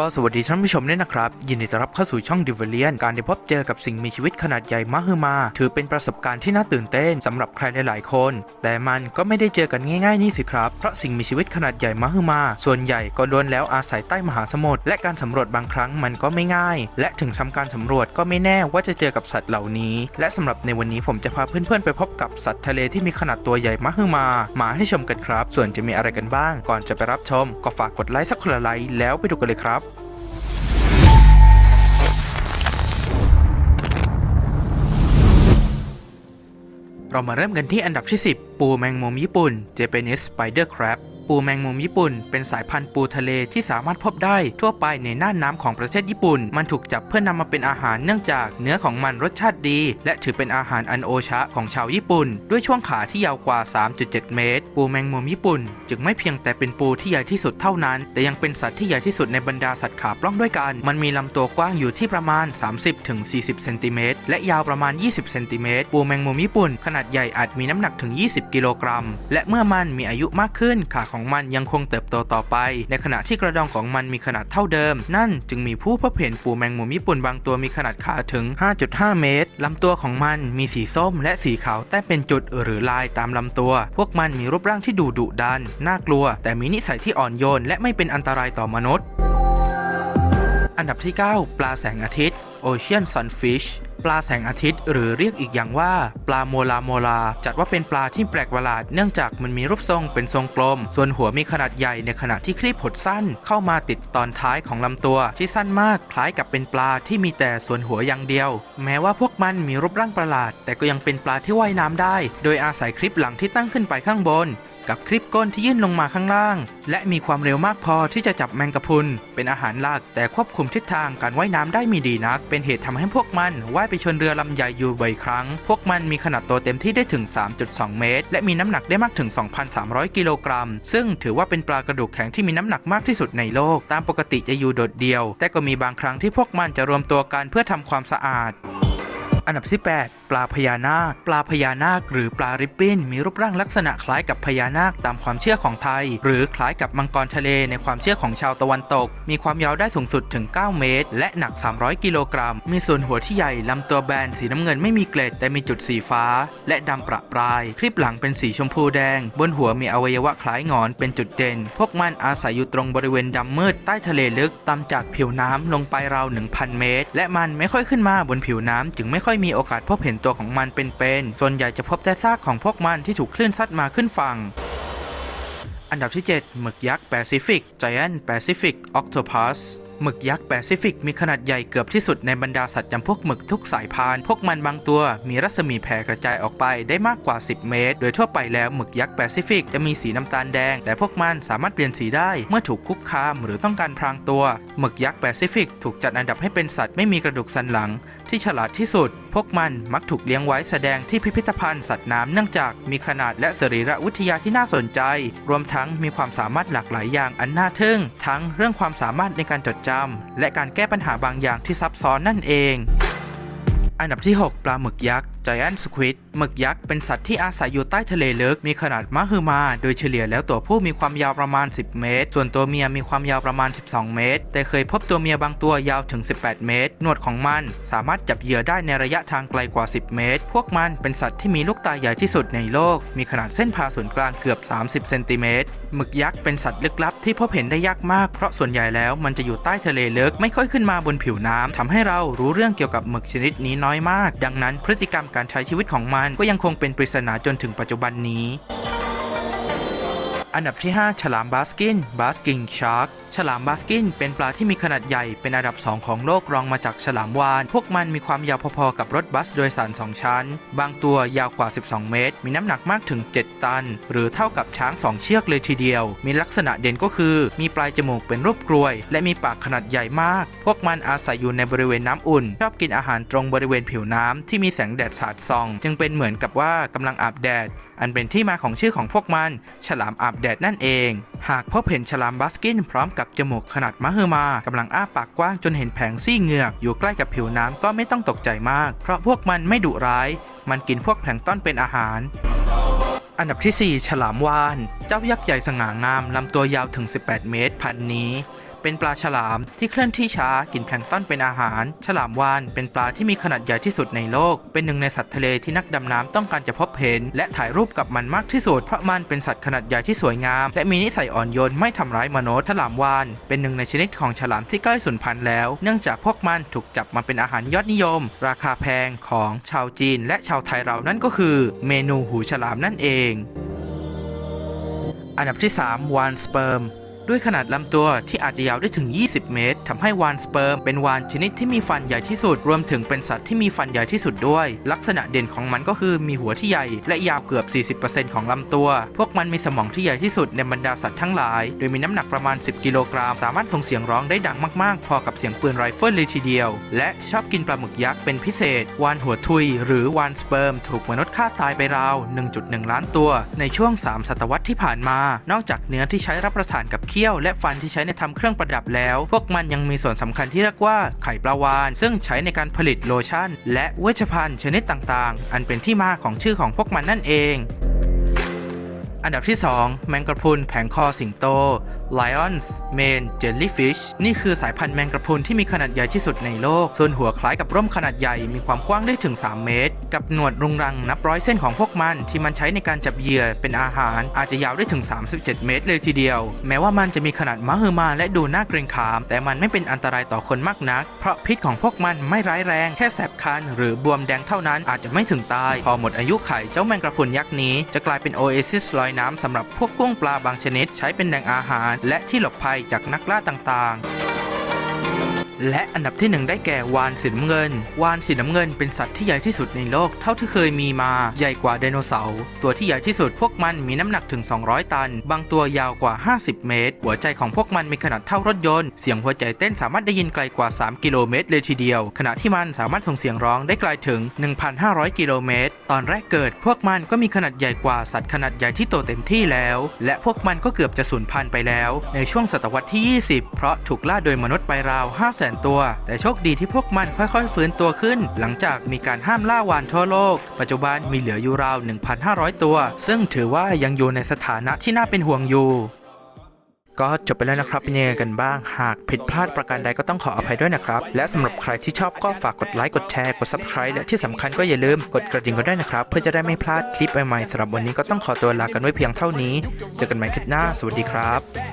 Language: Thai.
ก็สวัสดีท่านผู้ชมด้วยนะครับ ยินดีต้อนรับเข้าสู่ช่องดิวเวเลียนการได้พบเจอกับสิ่งมีชีวิตขนาดใหญ่มหึมา ถือเป็นประสบการณ์ที่น่าตื่นเต้นสำหรับใครหลาย ๆ คน แต่มันก็ไม่ได้เจอกันง่าย ๆ นี่สิครับ เพราะสิ่งมีชีวิตขนาดใหญ่มหึมา ส่วนใหญ่ก็ล้วนแล้วอาศัยใต้มหาสมุทรและการสำรวจบางครั้งมันก็ไม่ง่าย และถึงทำการสำรวจก็ไม่แน่ว่าจะเจอกับสัตว์เหล่านี้ และสำหรับในวันนี้ผมจะพาเพื่อน ๆ ไปพบกับสัตว์ทะเลที่มีขนาดตัวใหญ่มหึมา มาให้ชมกันครับ ส่วนจะมีอะไรกันบ้าง ก่อนจะไปรับชม ก็ฝากกดไลค์สักคนละไลค์แล้วไปดูกันเลยครับ เรามาเริ่มกันที่อันดับที่ 10 ปูแมงมุมญี่ปุ่น Japanese Spider Crab ปูแมงมุมญี่ปุ่น เป็นสายพันธุ์ปูทะเลที่สามารถพบได้ทั่วไปในน่านน้ำของประเทศญี่ปุ่น มันถูกจับเพื่อนำมาเป็นอาหารเนื่องจากเนื้อของมันรสชาติดี และถือเป็นอาหารอันโอชะของชาวญี่ปุ่น ด้วยช่วงขาที่ยาวกว่า 3.7 เมตร ปูแมงมุมญี่ปุ่น จึงไม่เพียงแต่เป็นปูที่ใหญ่ที่สุดเท่านั้น แต่ยังเป็นสัตว์ที่ใหญ่ที่สุดในบรรดาสัตว์ขาปล้องด้วยกัน มันมีลำตัวกว้างอยู่ที่ประมาณ 30-40 เซนติเมตรและยาวประมาณ 20 เซนติเมตร ปูแมงมุมญี่ปุ่น ขนาดใหญ่อาจมีน้ำหนักถึง 20 กิโลกรัม และเมื่อมันมีอายุมากขึ้น ขาของมันยังคงเติบโตต่อไป ในขณะที่กระดองของมันมีขนาดเท่าเดิม นั่นจึงมีผู้พบเห็นปูแมงมุมญี่ปุ่นบางตัวมีขนาดขาถึง 5.5 เมตรลำตัวของมันมีสีส้มและสีขาวแต้มเป็นจุดหรือลายตามลำตัว พวกมันมีรูปร่างที่ดูดุดัน น่ากลัว แต่มีนิสัยที่อ่อนโยนและไม่เป็นอันตรายต่อมนุษย์ อันดับที่ 9 ปลาแสงอาทิตย์ Ocean Sunfish ปลาแสงอาทิตย์ หรือเรียกอีกอย่างว่า ปลาโมลาโมลา จัดว่าเป็นปลาที่แปลกประหลาดเนื่องจากมันมีรูปทรงเป็นทรงกลม ส่วนหัวมีขนาดใหญ่ในขณะที่ครีบหดสั้น เข้ามาติดตอนท้ายของลำตัว ที่สั้นมากคล้ายกับเป็นปลาที่มีแต่ส่วนหัวอย่างเดียว แม้ว่าพวกมันมีรูปร่างประหลาด แต่ก็ยังเป็นปลาที่ว่ายน้ำได้ โดยอาศัยคลิปหลังที่ตั้งขึ้นไปข้างบน กับคลิปก้นที่ยื่นลงมาข้างล่าง และมีความเร็วมากพอที่จะจับแมงกะพรุน เป็นอาหารหลักแต่ควบคุมทิศทางการว่ายน้ำได้มีดีนัก เป็นเหตุทำให้พวกมันว่ายไปชนเรือลำใหญ่อยู่บ่อยครั้ง พวกมันมีขนาดโตเต็มที่ได้ถึง 3.2 เมตร และมีน้ำหนักได้มากถึง 2,300 กิโลกรัม ซึ่งถือว่าเป็นปลากระดูกแข็งที่มีน้ำหนักมากที่สุดในโลก ตามปกติจะอยู่โดดเดี่ยว แต่ก็มีบางครั้งที่พวกมันจะรวมตัวกันเพื่อทำความสะอาด อันดับที่ 8ปลาพญานาค ปลาพญานาค หรือปลาริบบิ้น มีรูปร่างลักษณะคล้ายกับพญานาคตามความเชื่อของไทย หรือคล้ายกับมังกรทะเลในความเชื่อของชาวตะวันตก มีความยาวได้สูงสุดถึง 9 เมตร และหนัก 300 กิโลกรัม มีส่วนหัวที่ใหญ่ ลำตัวแบนสีน้ำเงินไม่มีเกล็ดแต่มีจุดสีฟ้า และดำประปราย คลิปหลังเป็นสีชมพูแดง บนหัวมีอวัยวะคล้ายงอนเป็นจุดเด่น พวกมันอาศัยอยู่ตรงบริเวณดำมืดใต้ทะเลลึกต่ำจากผิวน้ำลงไปราว 1,000 เมตร และมันไม่ค่อยขึ้นมาบนผิวน้ำจึงไม่ค่อยมีโอกาสพบเห็นนตัวของมันเป็นๆ ส่วนใหญ่จะพบแต่ซากของพวกมันที่ถูกคลื่นซัดมาขึ้นฝั่งอันดับที่ 7 หมึกยักษ์แปซิฟิก Giant Pacific Octopus หมึกยักษ์แปซิฟิกมีขนาดใหญ่เกือบที่สุดในบรรดาสัตว์จำพวกหมึกทุกสายพาน พวกมันบางตัวมีรัศมีแผ่กระจายออกไปได้มากกว่า 10 เมตร โดยทั่วไปแล้วหมึกยักษ์แปซิฟิกจะมีสีน้ำตาลแดง แต่พวกมันสามารถเปลี่ยนสีได้เมื่อถูกคุกคามหรือต้องการพรางตัว หมึกยักษ์แปซิฟิกถูกจัดอันดับให้เป็นสัตว์ไม่มีกระดูกสันหลังที่ฉลาดที่สุด พวกมันมักถูกเลี้ยงไว้แสดงที่พิพิธภัณฑ์สัตว์น้ำเนื่องจากมีขนาดและสรีระวิทยาที่น่าสนใจ รวมทั้งมีความสามารถหลากหลายอย่างอันน่าทึ่ง ทั้งเรื่องความสามารถในการจดจำและการแก้ปัญหาบางอย่างที่ซับซ้อนนั่นเอง อันดับที่ 6 ปลาหมึกยักษ์ Giant Squid หมึกยักษ์เป็นสัตว์ที่อาศัยอยู่ใต้ทะเลลึก มีขนาดมหึมา โดยเฉลี่ยแล้วตัวผู้มีความยาวประมาณ 10 เมตร ส่วนตัวเมียมีความยาวประมาณ 12 เมตร แต่เคยพบตัวเมียบางตัวยาวถึง 18 เมตร หนวดของมันสามารถจับเหยื่อได้ในระยะทางไกลกว่า 10 เมตร พวกมันเป็นสัตว์ที่มีลูกตาใหญ่ที่สุดในโลก มีขนาดเส้นผ่าศูนย์กลางเกือบ 30 เซนติเมตร หมึกยักษ์เป็นสัตว์ลึกลับที่พบเห็นได้ยากมาก เพราะส่วนใหญ่แล้วมันจะอยู่ใต้ทะเลลึก ไม่ค่อยขึ้นมาบนผิวน้ำทำให้เรารู้เรื่องเกี่ยวกับหมึกชนิดนี้น้อยมาก ดังนั้นพฤติกรรมการใช้ชีวิตของมันก็ยังคงเป็นปริศนาจนถึงปัจจุบันนี้ อันดับที่ 5 ฉลามบาสกินบาสกิงชาร์ก ฉลามบาสกินเป็นปลาที่มีขนาดใหญ่เป็นอันดับ 2 ของโลกรองมาจากฉลามวาฬพวกมันมีความยาวพอๆกับรถบัสโดยสาร 2 ชั้น บางตัวยาวกว่า 12 เมตร มีน้ำหนักมากถึง 7 ตัน หรือเท่ากับช้าง 2 เชือกเลยทีเดียว มีลักษณะเด่นก็คือ มีปลายจมูกเป็นรูปกรวย และมีปากขนาดใหญ่มาก พวกมันอาศัยอยู่ในบริเวณน้ำอุ่น ชอบกินอาหารตรงบริเวณผิวน้ำที่มีแสงแดดสาดส่อง จึงเป็นเหมือนกับว่ากำลังอาบแดด อันเป็นที่มาของชื่อของพวกมัน ฉลามอาบแดดนั่นเอง หากพบเห็นฉลามบัสกินพร้อมกับจมูกขนาดมหึมากำลังอ้าปากกว้างจนเห็นแผงซี่เหงือก อยู่ใกล้กับผิวน้ำก็ไม่ต้องตกใจมาก เพราะพวกมันไม่ดุร้าย มันกินพวกแพลงต้อนเป็นอาหารอันดับที่ 4 ฉลามวาน เจ้ายักษ์ใหญ่สง่างาม ลำตัวยาวถึง 18 เมตร พันนี้ เป็นปลาฉลามที่เคลื่อนที่ช้ากินแพลงต้นเป็นอาหาร ฉลามวาฬเป็นปลาที่มีขนาดใหญ่ที่สุดในโลก เป็นหนึ่งในสัตว์ทะเลที่นักดำน้ำต้องการจะพบเห็น และถ่ายรูปกับมันมากที่สุดเพราะมันเป็นสัตว์ขนาดใหญ่ที่สวยงาม และมีนิสัยอ่อนโยนไม่ทำร้ายมนุษย์ฉลามวาฬเป็นหนึ่งในชนิดของฉลามที่ใกล้สูญพันธุ์แล้ว เนื่องจากพวกมันถูกจับมาเป็นอาหารยอดนิยม ราคาแพงของชาวจีน และชาวไทยเรานั่นก็คือ เมนูหูฉลามนั่นเอง อันดับที่ 3 วานสเปิร์ม ด้วยขนาดลำตัวที่อาจจะยาวได้ถึง 20 เมตรทำให้วานสเปิร์มเป็นวานชนิดที่มีฟันใหญ่ที่สุด รวมถึงเป็นสัตว์ที่มีฟันใหญ่ที่สุดด้วย ลักษณะเด่นของมันก็คือมีหัวที่ใหญ่ และยาวเกือบ 40%ของลำตัว พวกมันมีสมองที่ใหญ่ที่สุดในบรรดาสัตว์ทั้งหลาย โดยมีน้ำหนักประมาณ 10 กิโลกรัม สามารถส่งเสียงร้องได้ดังมากๆ พอกับเสียงปืนไรเฟิลเลยทีเดียว และชอบกินปลาหมึกยักษ์เป็นพิเศษ วานหัวทุย หรือวานสเปิร์มถูกมนุษย์ฆ่าตายไปราว 1.1 ล้านตัว ในช่วง 3 ศตวรรษที่ผ่านมา นอกจากเนื้อที่ใช้รับประทานกับเขี้ยวและฟันที่ใช้ในทำเครื่องประดับแล้ว พวกมันยังมีส่วนสำคัญที่เรียกว่าไข่ปลาวาน ซึ่งใช้ในการผลิตโลชั่น และเวชภัณฑ์ชนิดต่างๆ อันเป็นที่มาของชื่อของพวกมันนั่นเองอันดับที่ 2 แมงกระพรุนแผงคอสิงโต Lions Main Jellyfish นี่คือสายพันธุ์แมงกระพรุนที่มีขนาดใหญ่ที่สุดในโลก ส่วนหัวคล้ายกับร่มขนาดใหญ่ มีความกว้างได้ถึง 3 เมตร กับหนวดรุงรังนับร้อยเส้นของพวกมัน ที่มันใช้ในการจับเหยื่อเป็นอาหาร อาจจะยาวได้ถึง 37 เมตรเลยทีเดียว แม้ว่ามันจะมีขนาดมหึมาและดูน่าเกรงขาม แต่มันไม่เป็นอันตรายต่อคนมากนัก เพราะพิษของพวกมันไม่ร้ายแรง แค่แสบคันหรือบวมแดงเท่านั้นอาจจะไม่ถึงตาย พอหมดอายุไข่เจ้าแมงกระพรุนยักษ์นี้ จะกลายเป็นโอเอซิสลอยน้ำสำหรับพวกกุ้งปลาบางชนิด ใช้เป็นแหล่งอาหารและที่หลบภัยจากนักล่าต่างๆ และอันดับที่หนึ่งได้แก่วานสีน้ำเงิน วานสีน้ำเงินเป็นสัตว์ที่ใหญ่ที่สุดในโลกเท่าที่เคยมีมาใหญ่กว่าไดโนเสาร์ตัวที่ใหญ่ที่สุดพวกมันมีน้ำหนักถึง 200 ตัน บางตัวยาวกว่า 50 เมตร หัวใจของพวกมันมีขนาดเท่ารถยนต์เสียงหัวใจเต้นสามารถได้ยินไกลกว่า 3 กิโลเมตรเลยทีเดียว ขณะที่มันสามารถส่งเสียงร้องได้ไกลถึง 1,500 กิโลเมตร ตอนแรกเกิด พวกมันก็มีขนาดใหญ่กว่าสัตว์ขนาดใหญ่ที่โตเต็มที่แล้ว และพวกมันก็เกือบจะสูญพันธุ์ไปแล้ว ในช่วงศตวรรษที่ 20 เพราะถูกล่าโดยมนุษย์ไปราว500,000ตัว แต่โชคดีที่พวกมันค่อยๆ ฟื้นตัวขึ้น หลังจากมีการห้ามล่าวานทั่วโลก ปัจจุบันมีเหลืออยู่ราว 1,500 ตัว ซึ่งถือว่ายังอยู่ในสถานะที่น่าเป็นห่วงอยู่ก็จบไปแล้วนะครับเป็นยังไงกันบ้าง หากผิดพลาดประการใดก็ต้องขออภัยด้วยนะครับ และสำหรับใครที่ชอบก็ฝากกดไลค์กดแชร์กด subscribe และที่สำคัญก็อย่าลืมกดกระดิ่งกันด้วยนะครับ เพื่อจะได้ไม่พลาดคลิปใหม่ๆสำหรับวันนี้ก็ต้องขอตัวลากันไว้เพียงเท่านี้ เจอกันใหม่คลิปหน้า สวัสดีครับ